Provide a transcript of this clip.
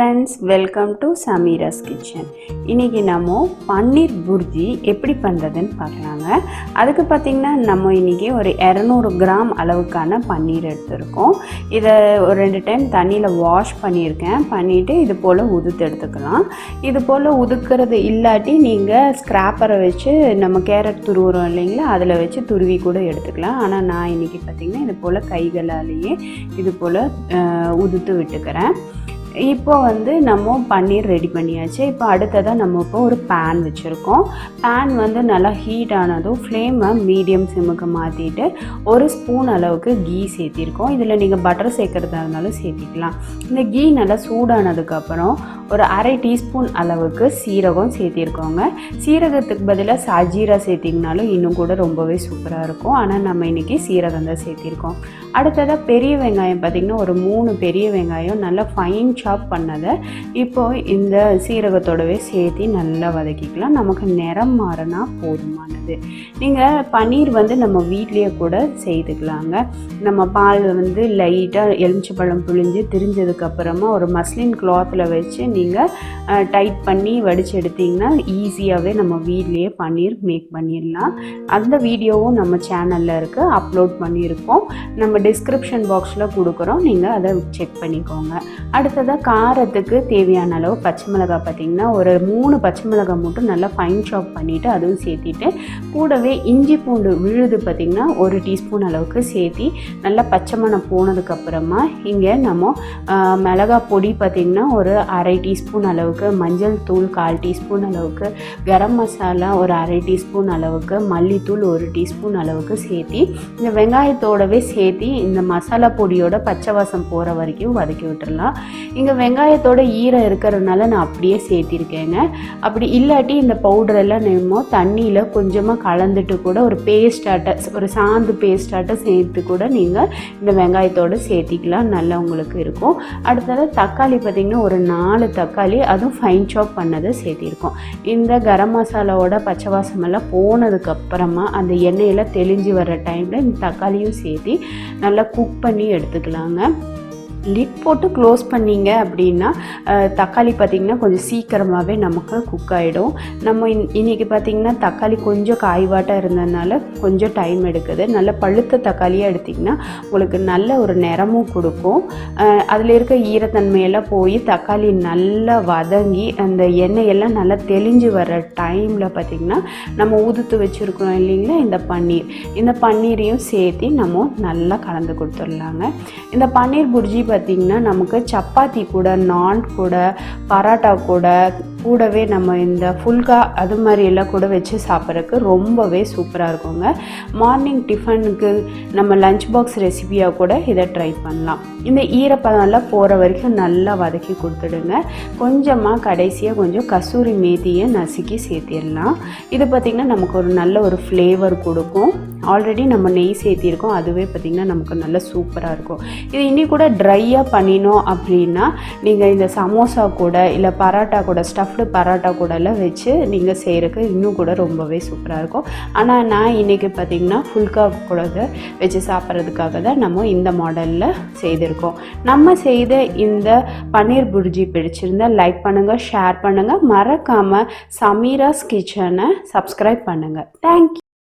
Friends welcome to Sameera's kitchen. இன்றைக்கி நம்ம பன்னீர் புர்ஜி எப்படி பண்ணுறதுன்னு பார்க்கலாங்க. அதுக்கு பார்த்திங்கன்னா நம்ம இன்றைக்கி ஒரு இரநூறு கிராம் அளவுக்கான பன்னீர் எடுத்திருக்கோம். இதை ஒரு ரெண்டு டைம் தண்ணியில் வாஷ் பண்ணியிருக்கேன். பண்ணிவிட்டு இது போல் உதுத்து எடுத்துக்கலாம். இது போல் உதுக்கிறது இல்லாட்டி நீங்கள் ஸ்க்ராப்பரை வச்சு நம்ம கேரட் துருவுறோம் இல்லைங்களா அதில் வச்சு துருவி கூட எடுத்துக்கலாம். ஆனால் நான் இன்றைக்கி பார்த்திங்கன்னா இது போல் கைகளாலேயே இது போல் உதுத்து விட்டுக்கிறேன். இப்போ வந்து நம்ம பன்னீர் ரெடி பண்ணியாச்சு. இப்போ அடுத்ததாக நம்ம இப்போ ஒரு பேன் வச்சுருக்கோம். பேன் வந்து நல்லா ஹீட் ஆனதும் ஃப்ளேமை மீடியம் சிம்முக்கு மாற்றிட்டு ஒரு ஸ்பூன் அளவுக்கு கீ சேர்த்திருக்கோம். இதில் நீங்கள் பட்டர் சேர்க்குறதா இருந்தாலும் சேர்த்திக்கலாம். இந்த கீ நல்லா சூடானதுக்கப்புறம் ஒரு அரை டீஸ்பூன் அளவுக்கு சீரகம் சேர்த்திருக்கோங்க. சீரகத்துக்கு பதிலாக சஜீரா சேர்த்திங்கனாலும் இன்னும் கூட ரொம்பவே சூப்பராக இருக்கும். ஆனால் நம்ம இன்றைக்கி சீரகம் தான் சேர்த்திருக்கோம். அடுத்ததாக பெரிய வெங்காயம் பார்த்திங்கன்னா ஒரு மூணு பெரிய வெங்காயம் நல்லா ஃபைன் சாப் பண்ணதை. இப்போ இந்த சீரகத்தோடவே சேர்த்து நல்லா வதக்கிக்கலாம். நமக்கு நிறம் மாறினா போதுமானது. நீங்கள் பன்னீர் வந்து நம்ம வீட்லேயே கூட செய்துக்கலாங்க. நம்ம பால் வந்து லைட்டாக எலுமிச்சப்பழம் புழிஞ்சு திரிஞ்சதுக்கப்புறமா ஒரு மஸ்லின் கிளாத்தில் வச்சு நீங்கள் டைட் பண்ணி வடித்து எடுத்திங்கன்னா ஈஸியாகவே நம்ம வீட்லேயே பன்னீர் மேக் பண்ணிடலாம். அந்த வீடியோவும் நம்ம சேனலில் இருக்குது அப்லோட் பண்ணியிருக்கோம். நம்ம டிஸ்கிரிப்ஷன் பாக்ஸில் கொடுக்குறோம். நீங்கள் அதை செக் பண்ணிக்கோங்க. அடுத்தது அடுத்ததாக காரத்துக்கு தேவையான அளவு பச்சை மிளகாய் பார்த்திங்கன்னா ஒரு மூணு பச்சை மிளகாய் மட்டும் நல்லா ஃபைன் சாப் பண்ணிவிட்டு அதுவும் சேர்த்திட்டு கூடவே இஞ்சி பூண்டு விழுது பார்த்திங்கன்னா ஒரு டீஸ்பூன் அளவுக்கு சேர்த்தி நல்லா பச்சை மணம் போனதுக்கப்புறமா இங்கே நம்ம மிளகா மிளகாய் பொடி பார்த்திங்கன்னா ஒரு அரை டீஸ்பூன் அளவுக்கு மஞ்சள் தூள் கால் டீஸ்பூன் அளவுக்கு கரம் மசாலா ஒரு அரை டீஸ்பூன் அளவுக்கு மல்லித்தூள் ஒரு டீஸ்பூன் அளவுக்கு சேர்த்தி இந்த வெங்காயத்தோடவே சேர்த்தி இந்த மசாலா பொடியோட பச்சை வாசம் போகிற வரைக்கும் வதக்கி விட்டுடலாம் இங்கே வெங்காயத்தோட ஈரம் இருக்கிறதுனால நான் அப்படியே சேர்த்திருக்கேங்க. அப்படி இல்லாட்டி இந்த பவுடரெல்லாம் நம்ம தண்ணியில் கொஞ்சமாக கலந்துட்டு கூட ஒரு பேஸ்டாட்ட ஒரு சாந்து பேஸ்டாட்ட சேர்த்து கூட நீங்கள் இந்த வெங்காயத்தோடு சேர்த்திக்கலாம். நல்லா உங்களுக்கு இருக்கும். அடுத்தது தக்காளி பார்த்திங்கன்னா ஒரு நாலு தக்காளி அதுவும் ஃபைன் சாப் பண்ணதை சேர்த்திருக்கோம். இந்த கரம் மசாலாவோட பச்சை வாசமெல்லாம் போனதுக்கப்புறமா அந்த எண்ணெயில் தெளிஞ்சு வர டைமில் இந்த தக்காளியும் சேர்த்தி நல்லா குக் பண்ணி எடுத்துக்கலாங்க. லிட் போட்டு க்ளோஸ் பண்ணீங்க அப்படின்னா தக்காளி பார்த்திங்கன்னா கொஞ்சம் சீக்கிரமாகவே நமக்கு குக் ஆகிடும் நம்ம இன் இன்றைக்கி பார்த்திங்கன்னா தக்காளி கொஞ்சம் காய்வாட்டாக இருந்ததுனால கொஞ்சம் டைம் எடுக்குது. நல்ல பழுத்த தக்காளியாக எடுத்திங்கன்னா உங்களுக்கு நல்ல ஒரு நிறமும் கொடுக்கும். அதில் இருக்க ஈரத்தன்மையெல்லாம் போய் தக்காளி நல்லா வதங்கி அந்த எண்ணெயெல்லாம் நல்லா தெளிஞ்சு வர டைமில் பார்த்திங்கன்னா நம்ம உதுத்து வச்சுருக்கோம் இல்லைங்களா இந்த பன்னீர். இந்த பன்னீரையும் சேர்த்து நம்ம நல்லா கலந்து கொடுத்துடலாங்க. இந்த பன்னீர் புர்ஜி பார்த்திங்கன்னா நமக்கு சப்பாத்தி கூட நான் கூட பரோட்டா கூட கூடவே நம்ம இந்த ஃபுல்கா அது மாதிரி எல்லாம் கூட வச்சு சாப்பிட்றதுக்கு ரொம்பவே சூப்பராக இருக்குங்க. மார்னிங் டிஃபனுக்கு நம்ம லஞ்ச் பாக்ஸ் ரெசிபியாக கூட இதை ட்ரை பண்ணலாம். இந்த ஈரப்பதம்லாம் போகிற வரைக்கும் நல்லா வதக்கி கொடுத்துடுங்க. கொஞ்சமாக கடைசியாக கொஞ்சம் கசூரி மேத்தியை நசுக்கி சேர்த்திடலாம். இது பார்த்திங்கன்னா நமக்கு ஒரு நல்ல ஒரு ஃப்ளேவர் கொடுக்கும். ஆல்ரெடி நம்ம நெய் சேர்த்திருக்கோம். அதுவே பார்த்திங்கன்னா நமக்கு நல்ல சூப்பராக இருக்கும். இது இன்னி கூட ட்ரையாக பண்ணினோம் அப்படின்னா நீங்கள் இந்த சமோசா கூட இல்லை பரோட்டா கூட ஸ்டஃப் ஸ்டஃப்டு பரோட்டா கூடலாம் வச்சு நீங்கள் செய்கிறதுக்கு இன்னும் கூட ரொம்பவே சூப்பராக இருக்கும். ஆனால் நான் இன்றைக்கி பார்த்திங்கன்னா ஃபுல்கா கூட வச்சு சாப்பிட்றதுக்காக தான் நம்ம இந்த மாடலில் செய்திருக்கோம். நம்ம செய்த இந்த பன்னீர் புர்ஜி பிடிச்சிருந்தா லைக் பண்ணுங்கள் ஷேர் பண்ணுங்கள் மறக்காமல் சமீராஸ் கிச்சனை சப்ஸ்கிரைப் பண்ணுங்கள் தேங்க்யூ